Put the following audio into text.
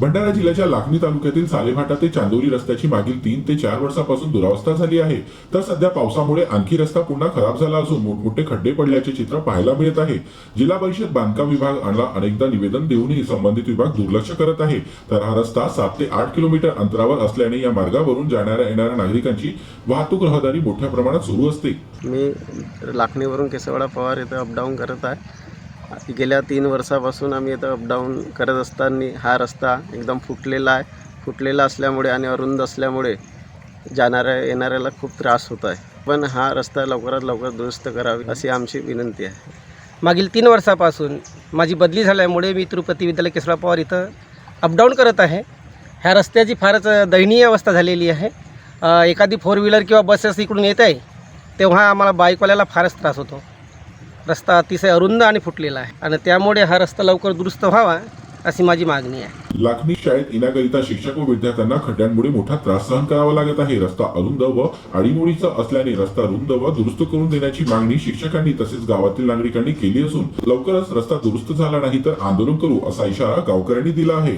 भंडारा जिल्ह्याच्या लाखनी तालुक्यातील सालेभाटा ते चांदोली रस्त्याची मागील तीन ते चार वर्षापासून दुरावस्था झाली आहे. तर सध्या पावसामुळे आणखी रस्ता पुन्हा खराब झाला असून मोठमोठे खड्डे पडल्याचे चित्र पाहायला मिळत आहे. जिल्हा परिषद बांधकाम विभाग अनेकदा निवेदन देऊनही संबंधित विभाग दुर्लक्ष करत आहे. तर हा रस्ता सात ते आठ किलोमीटर अंतरावर असल्याने या मार्गावरून जाणाऱ्या येणाऱ्या नागरिकांची वाहतूक रहदारी मोठ्या प्रमाणात सुरू असते. मी लाखणीवरून केसवाडा पवार इथं अपडाऊन करत आहे. गेल्या तीन वर्षापासून आम्ही इथं अपडाऊन करत असताना हा रस्ता एकदम फुटलेला आहे. फुटलेला असल्यामुळे आणि अरुंद असल्यामुळे जाणाऱ्या येणाऱ्याला खूप त्रास होत आहे. पण हा रस्ता लवकरात लवकर दुरुस्त करावी अशी आमची विनंती आहे. मागील तीन वर्षापासून माझी बदली झाल्यामुळे मी तिरुपती विद्यालय केसरा पवार इथं अपडाऊन करत आहे. ह्या रस्त्याची फारच दयनीय अवस्था झालेली आहे. एखादी फोर व्हीलर किंवा बसेस इकडून येत आहे तेव्हा आम्हाला बाईकवाल्याला फारच त्रास होतो. रस्ता अतिशय अरुंद आणि फुटलेला आहे. आणि त्यामुळे हा रस्ता लवकर दुरुस्त व्हावा अशी माझी मागणी आहे. लाखनी शाळेत येण्याकरिता शिक्षक व विद्यार्थ्यांना खड्ड्यांमुळे मोठा त्रास सहन करावा लागत आहे. रस्ता अरुंद व आडीमोडीचा असल्याने रस्ता रुंद व दुरुस्त करून देण्याची मागणी शिक्षकांनी तसेच गावातील नागरिकांनी केली असून लवकरच रस्ता दुरुस्त झाला नाही तर आंदोलन करू असा इशारा गावकऱ्यांनी दिला आहे.